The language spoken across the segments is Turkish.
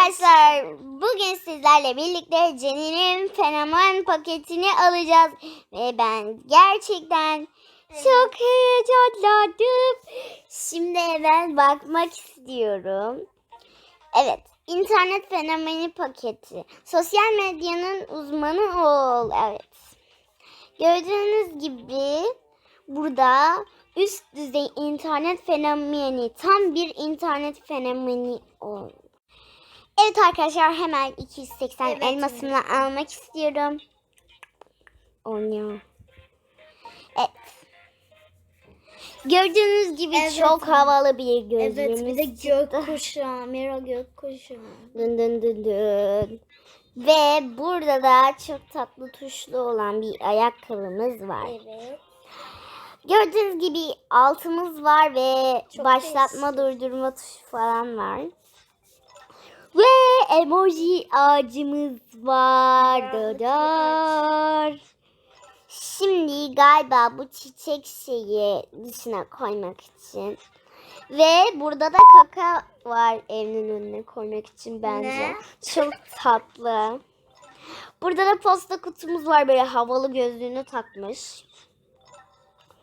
arkadaşlar bugün sizlerle birlikte Jenny'nin fenomen paketini alacağız. Ve ben gerçekten çok heyecanlandım. Şimdi ben bakmak istiyorum. Evet internet fenomeni paketi. Sosyal medyanın uzmanı ol. Evet. Gördüğünüz gibi burada üst düzey internet fenomeni tam bir internet fenomeni ol. Evet arkadaşlar hemen 280 Evet. elmasımla almak istiyorum. Oynuyor. Evet. Gördüğünüz gibi Evet. çok havalı bir gözlüğümüz Evet bir de gökkuşağı, Mira gökkuşağı. Dın dın dın dın. Ve burada da çok tatlı tuşlu olan bir ayakkabımız var. Evet. Gördüğünüz gibi altımız var ve Çok başlatma durdurma tuşu falan var. Ve emoji ağacımız var. Dadar. Şimdi galiba bu çiçek şeyi dışına koymak için. Ve burada da kaka var evinin önüne koymak için bence. Ne? Çok tatlı. Burada da posta kutumuz var böyle havalı gözlüğünü takmış.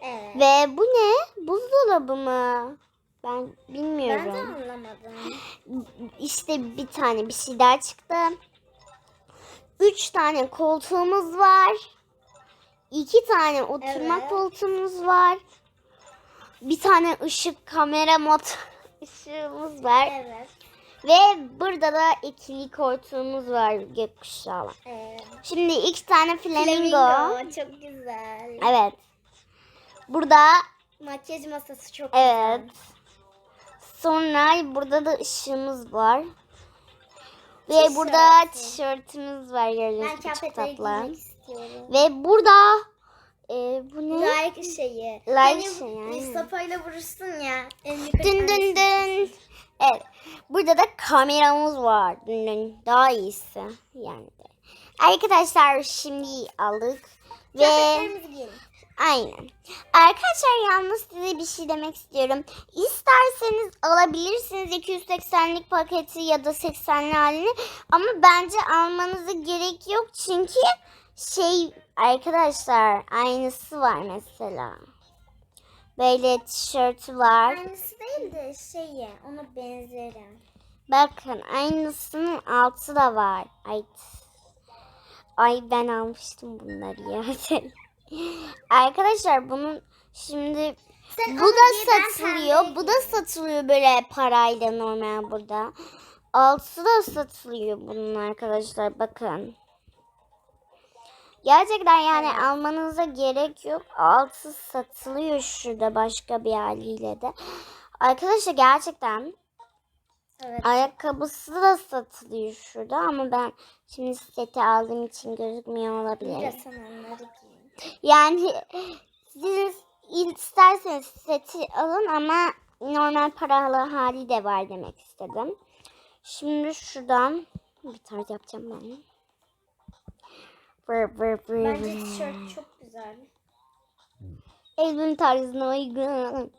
Evet. Ve bu ne? Buzdolabı mı? Ben Ben bilmiyorum. de anlamadım. İşte bir tane bir şey daha çıktı. Üç tane koltuğumuz var. İki tane oturma Evet. koltuğumuz var. Bir tane ışık kamera mod ışığımız var. Evet. Ve burada da ikili koltuğumuz var gökkuşağı. evet. Şimdi iki tane flamingo. Flamingo çok güzel. Evet. Burada Makyaj masası çok Evet. güzel. Sonra burada da ışığımız var. Ve burada tişörtümüz var gördüğünüz Ben gibi çok kıyafetleri tatlı. giymek istiyorum. Ve burada e, bu ne? Like şeyi. Like Hani şeyi, aynen. Sopayla vurursun ya. En Dın dın dın. Evet. Burada da kameramız var. Dın dın. Daha iyisi yani. Arkadaşlar şimdi aldık. Ve Kıyafetlerimizi giyin. Aynen. Arkadaşlar yalnız size bir şey demek istiyorum. İsterseniz alabilirsiniz 280'lik paketi ya da 80'li halini. Ama bence almanıza gerek yok. Çünkü şey arkadaşlar aynısı var mesela. Böyle tişörtü var. Aynısı değil de şeyi. Ona benzerim. Bakın aynısının altı da var. Ay, ay ben almıştım bunları ya. Arkadaşlar bunun şimdi Sen bu da giy, satılıyor. Bu da satılıyor böyle parayla normal burada. Altısı da satılıyor bunun arkadaşlar bakın. Gerçekten yani Evet. almanıza gerek yok. Altı satılıyor şurada başka bir haliyle de. Arkadaşlar gerçekten Evet. Ayakkabısı da satılıyor şurada ama ben şimdi seti aldığım için gözükmüyor olabilir. sen onları giyin. Yani siz isterseniz seti alın ama normal paralı hali de var demek istedim. Şimdi şuradan bir tarz yapacağım ben. Vır vır vır Bence tişört çok güzel. Elbim tarzına uygun.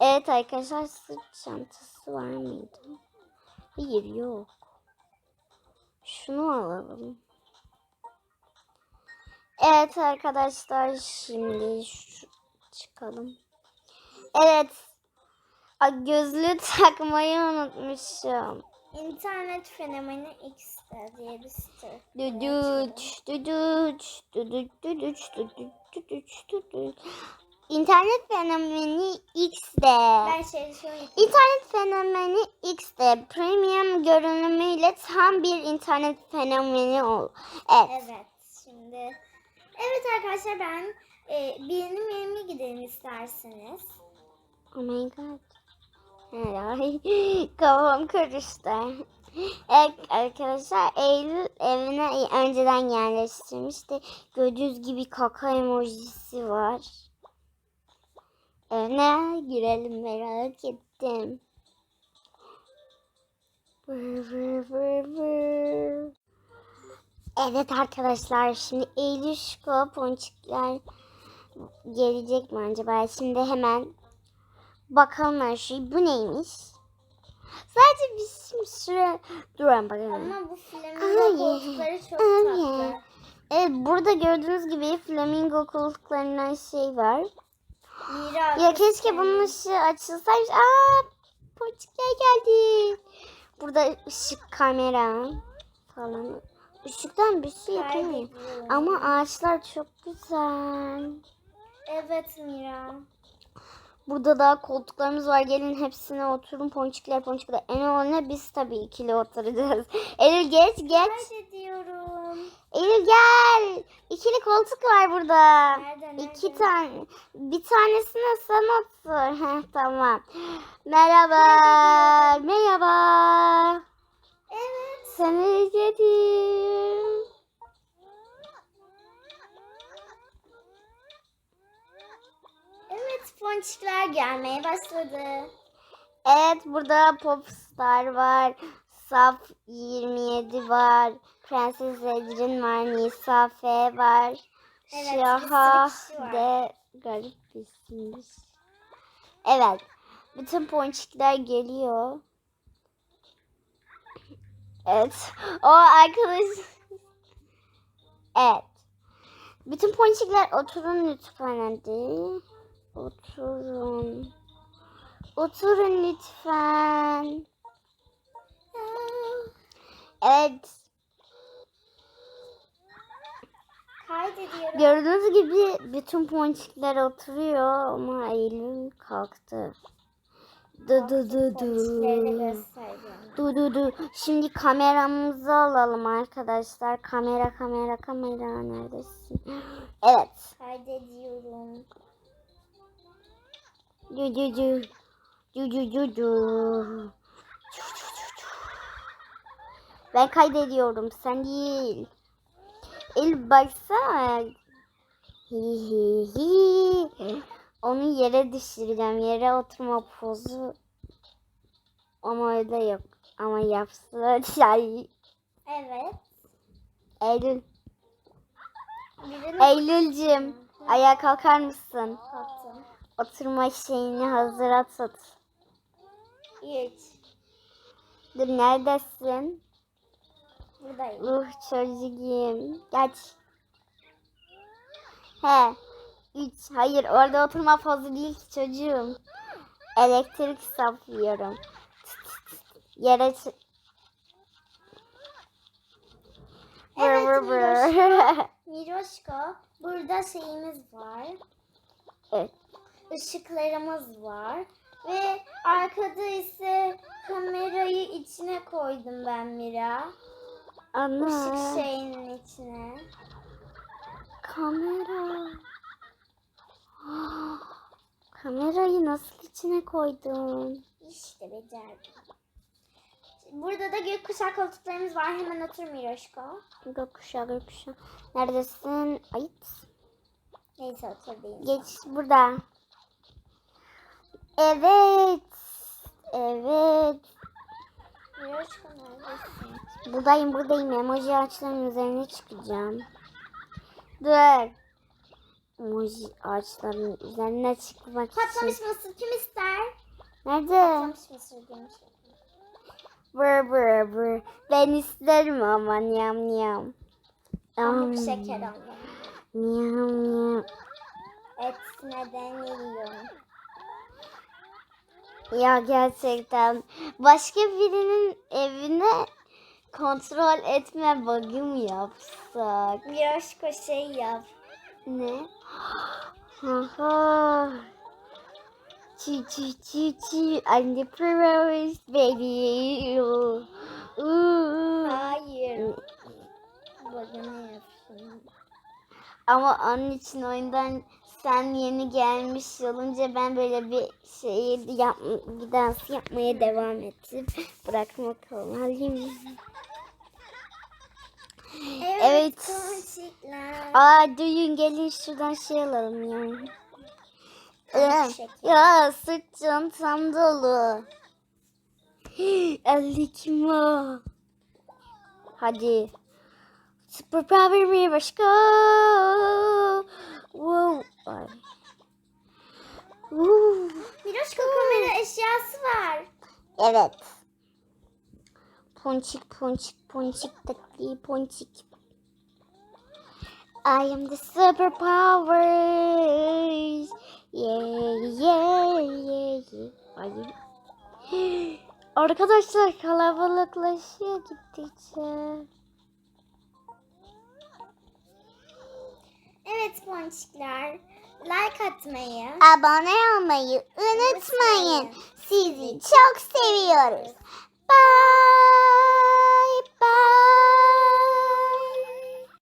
Evet arkadaşlar sırt çantası var mıydı? Hayır yok. Şunu alalım. Evet arkadaşlar şimdi şu çıkalım. Evet. Gözlüğü takmayı unutmuşum. İnternet fenomeni X'te diye bir site. Düdüç, düdüç, düdüç, düdüç, düdüç, düdüç, düdüç. İnternet fenomeni X'de. Ben şey söyleyeyim. İnternet fenomeni X'de premium görünümüyle tam bir internet fenomeni ol. Evet. Evet şimdi. Evet arkadaşlar ben e, benim yerime gidelim isterseniz. Oh my god. Ay, kafam karıştı. Evet arkadaşlar Eylül evine önceden yerleştirmişti. Gördüğünüz gibi kaka emojisi var. Evine girelim merak ettim. Vır vır vır vır. Evet arkadaşlar şimdi Eylül Şiko ponçikler gelecek mi acaba? Şimdi hemen bakalım her şey. Bu neymiş? Sadece bizim şuraya durun bakalım. Ama bu flamingo koltukları çok tatlı. Evet burada gördüğünüz gibi flamingo koltuklarından şey var. Mira. Ya keşke bunun ışığı açılsaymış. Aa ponçikler geldi. Burada ışık kamera falan. Işıktan bir şey yapamıyorum. Ama ağaçlar çok güzel. Evet Mira. Burada da koltuklarımız var. Gelin hepsine oturun. Ponçikler ponçikler. En önemli biz tabii ikili oturacağız. Eylül geç geç. Kaybediyorum. Eylül gel. İkili koltuk var burada. Nerede, nerede? İki tane. Bir tanesine sen otur. Heh, tamam. Merhaba. Merhaba. Evet. Seni özledim. Evet ponçikler gelmeye başladı. Evet burada Popstar var. Saf 27 var. Prenses Ecrin var. Nisa F var. Evet, Şaha de garip bir isimmiş. Evet. Bütün ponçikler geliyor. Evet. O arkadaş. Evet. Bütün ponçikler oturun lütfen hadi. Oturun. Oturun lütfen. Evet. Kaydediyorum. Gördüğünüz gibi bütün ponçikler oturuyor ama Eylül kalktı. Du du du du. Du du du. Şimdi kameramızı alalım arkadaşlar. Kamera kamera kamera neredesin? Evet. Kaydediyorum. Du du du. Du du du du. Ben kaydediyorum sen değil. El baksana. Hi hi hi. Onu yere düşüreceğim. Yere oturma pozu. Ama öyle yok. Ama yapsa şey. Evet. Eylül. Birini Eylül'cüm. Ayağa kalkar mısın? kattım. Oturma şeyini hazıra tut. Üç. Dur neredesin? Buradayım. Ruh çocuğum. Geç. He. Üç. Hayır orada oturma pozu değil ki çocuğum. Elektrik saplıyorum. Yere Evet, vır vır. Miroşko. Burada şeyimiz var. evet. Işıklarımız var. Ve arkada ise kamerayı içine koydum ben Mira. Ana. Işık şeyinin içine. Kamera. Kamerayı nasıl içine koydun? İşte becerdim. Burada da gökkuşağı koltuklarımız var. Hemen otur Miroşko. Gökkuşağı gökkuşağı. Neredesin? Ayıt. Neyse otur. Geç burada. Evet. Evet. Miroşko neredesin? Buradayım buradayım. Emoji ağaçların üzerine çıkacağım. Dur. Emoji ağaçların üzerine çıkmak için. Patlamış mısır kim ister? Nerede? Patlamış mısır demiş. Bır bır bır. Ben isterim ama nyam nyam. Pamuk Am, şeker ama. Nyam nyam. Et neden yiyorum? Ya gerçekten başka birinin evine kontrol etme bug'ı mı yapsak? Miroşko şey yap. Ne? Aha. Çi çi çi çi. I'm the priorist baby. Ooh. Hayır. Bagını yapsın. Ama onun için oyundan sen yeni gelmiş olunca ben böyle bir şeyi yap, bir dans yapmaya devam ettim. Bırakmak olmalıyım. Evet. Evet. Aa duyun gelin şuradan şey alalım ya. Pamuk Ee, şeker. ya sırt çantam dolu. Ellik mi? Hadi. Super power mi başka? Wow. Ay. Miroşko kamera eşyası var. Evet. Ponçik ponçik ponçik tatlı ponçik. I am the superpowers. Yeah yeah yeah yeah. Arkadaşlar kalabalıklaşıyor gittikçe. Evet ponçikler. Like atmayı. Abone olmayı unutmayın. Sizi çok seviyoruz. Bye.